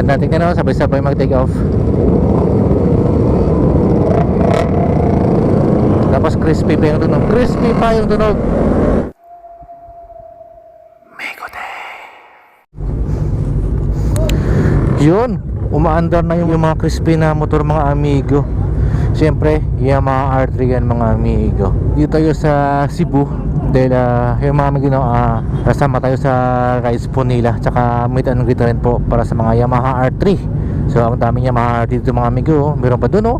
Ganda tingnan no, sabay-sabay mag-take off. Tapos crispy pa yung tunog. Crispy pa yung tunog. Yun, umaandar na yung, yung mga crispy na motor mga amigo. Siyempre, mga R3 yan mga amigo. Dito tayo sa Cebu. Dahil ah, yung mga amigo no, ah, kasama tayo sa rides po nila. Tsaka meet and greet rin po para sa mga Yamaha R3. So, ang daming Yamaha R3 dito mga amigo. Meron pa dun oh.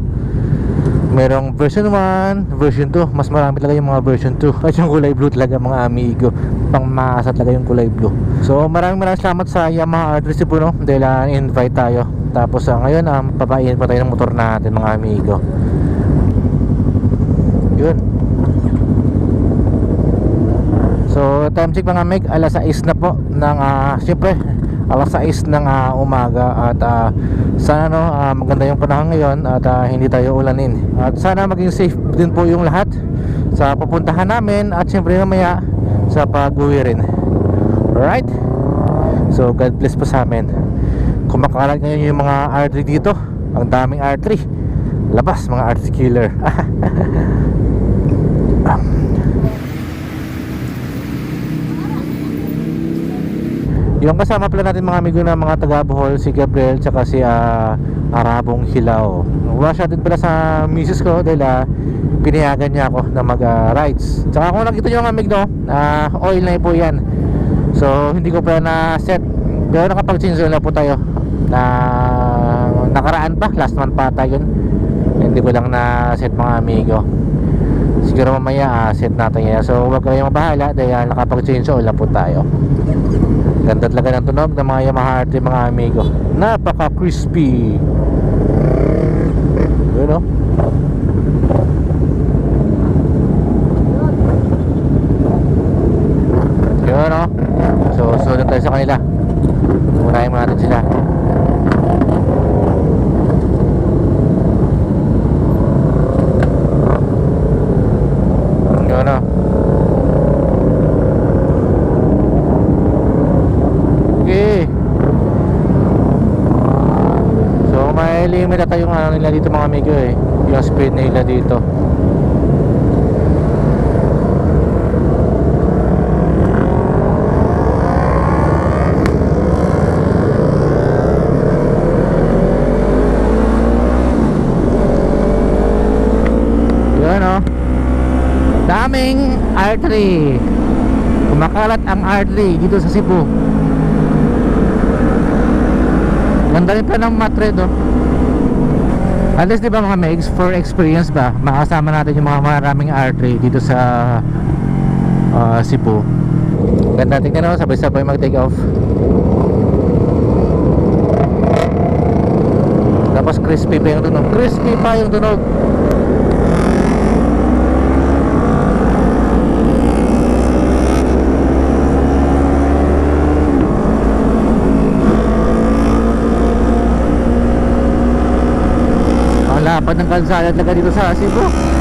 Merong version 1, version 2. Mas marami talaga yung mga version 2. At yung kulay blue talaga mga amigo. Pang maasa talaga yung kulay blue. So maraming maraming salamat sa Yamaha R3 Cebu no. Dahil uh, invite tayo. Tapos uh, ngayon um, papain pa tayo ng motor natin mga amigo. Yun. So time check mga meg alas 6 na po ng uh, siyempre alas 6 ng ah, umaga. At ah, sana no ah, maganda yung panahon ngayon at ah, hindi tayo ulanin. At sana maging safe din po yung lahat sa pupuntahan namin at siyempre mamaya sa pag-uwi rin. Alright? So God bless po sa amin. Kumakalat ngayon yung mga R3 dito ang daming R3 labas mga R3 killer Yung kasama pala natin mga amigo na mga taga Bohol, si Gabriel tsaka si ah, Arabong Hilaw. Wala siya din pala sa misis ko dahil ah, pinayagan niya ako na mag-rides. tsaka kung nakita nyo mga amigo, ah, oil na po yan. So hindi ko pala na-set. Pero nakapag-change na po tayo. Na nakaraan pa, last month pa tayo yun. Hindi ko lang na-set mga amigo. Siguro mamaya ah, set natin yan. So huwag kayong mabahala dahil ah, nakapag-change oil na po tayo. Ganda talaga ng tunog ng mga Yamaha RT mga amigo. Napaka crispy. Yun o. Yun o. So, sunod tayo sa kanila. Unahin mo natin sila. Yun o. Okay. So may limit na tayong ano nila dito mga amigo eh. Yung speed nila dito. Yun oh. Daming R3. Kumakalat ang R3 dito sa Cebu. Ganda rin pa ng matred oh. At least di ba mga megs for experience ba makasama natin yung mga maraming R3 dito sa ah, Cebu. Ganda tingnan oh, sabay-sabay mag take off. Tapos crispy pa yung tunog. Crispy pa yung tunog Ang lapad ng kalsada talaga dito sa Cebu.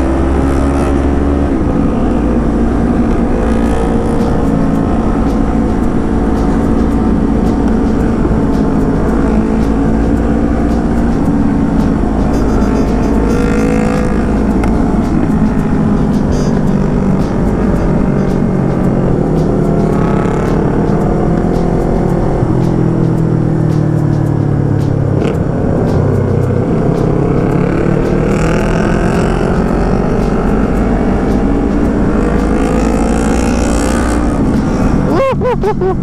Welcome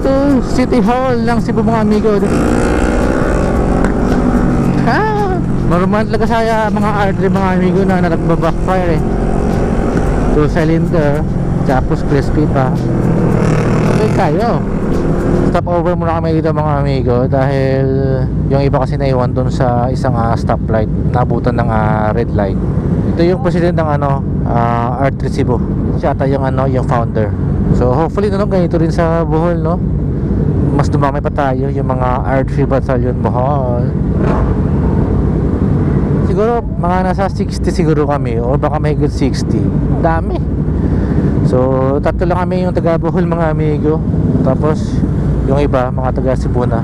to City Hall ng Cebu mga amigo. Ha? Normal talaga sa mga R3 mga amigo na na nagbabackfire eh. Two cylinder, tapos crispy pa. Okay kayo. Stop over muna kami dito mga amigo dahil yung iba kasi naiwan dun sa isang ah, stoplight, nabutan ng ah, red light. Ito yung president ng ano, ah, R3 Cebu. Siya ata yung ano, yung founder. So hopefully no, ganito rin sa Bohol no. Mas dumami pa tayo yung mga R3 Battalion Bohol. Siguro mga nasa 60 siguro kami o baka may good 60. Dami. So tatlo lang kami yung taga Bohol mga amigo. Tapos Yung iba, mga taga Cebu na.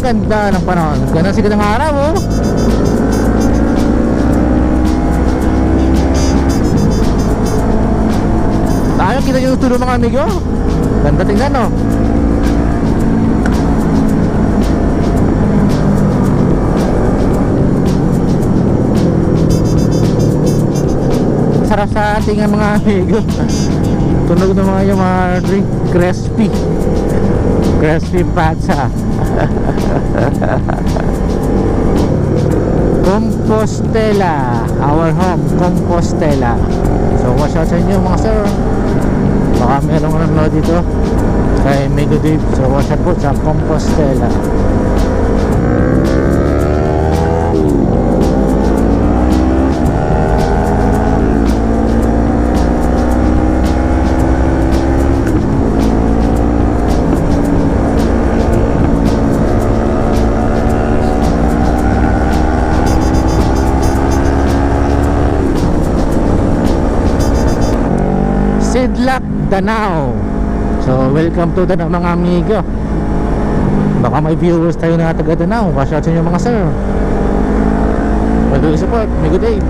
Ganda ng panahon. Ganda sikat ng araw, oh. Tayo, kita yung tulo mga amigo. Ganda tingnan, no? Sarap sa ating mga amigo. Tunog ng mga yung mga drink. Crispy. Crispy patsa. Compostela Our home, Compostela. So watch out sa inyo mga sir. Baka merong nanonood dito. Kay Mego Dave So watch out po sa Compostela Sidlak Danao. So welcome to Danao mga amigo. Baka may viewers tayo na taga Danao. Watch out sa inyo mga sir. Pwede support, may good day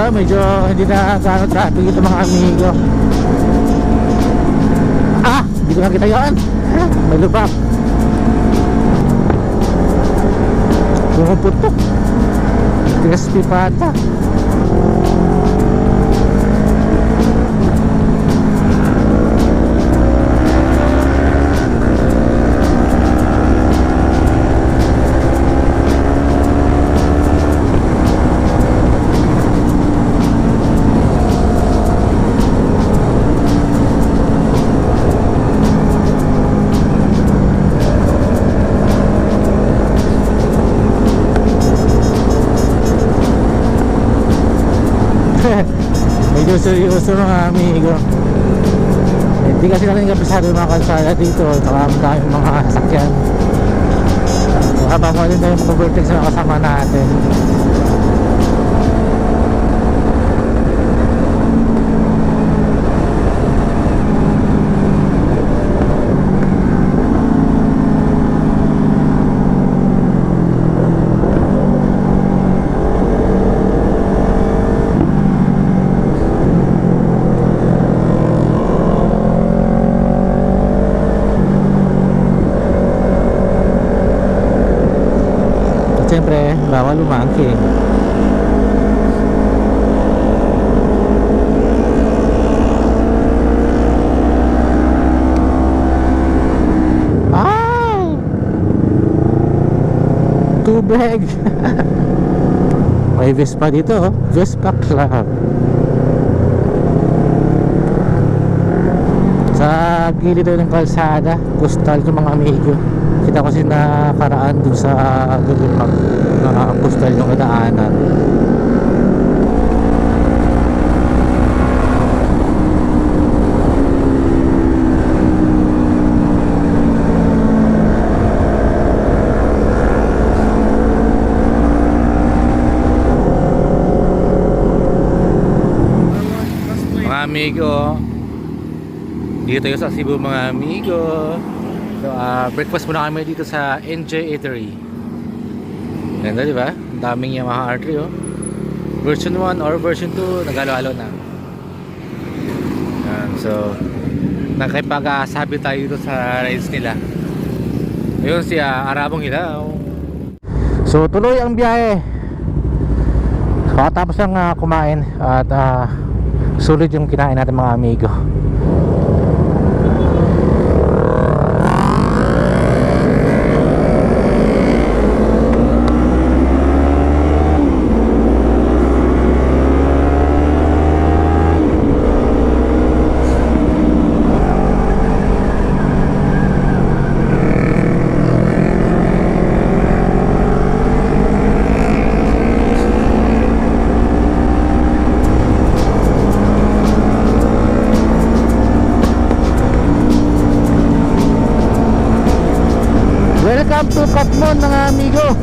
Yeah, medyo hindi na gano'ng traffic ito mga amigo. Ah! Hindi ko nakita yun. May lubak Pumuputok Crispy pata. Medyo seryoso mga amigo. Hindi kasi natin kabisado yung mga kalsada dito. Saka maraming mga sasakyan. Baka pa din tayo mag-overtake sa mga kasama natin At syempre, bawal umangking Ay! Tubig! May Vespa dito, oh. Vespa Club. Sa gilid daw ng kalsada, postal ko mga amigo. Kita ko kasi nakaraan dun sa Google Map na postal yung kadaanan. Amigo, dito tayo sa Cebu mga amigo. So, ah, breakfast muna kami dito sa NJ Eatery. Ganda, di ba? Ang daming Yamaha R3, oh. Version 1 or version 2, nagalo-alo na. Yan, so, nakipag-asabi tayo dito sa rides nila. Ayun si ah, Arabong Hilaw. So, tuloy ang biyahe. Kakatapos lang ah, kumain at ah, sulit yung kinain natin mga amigo. Amigo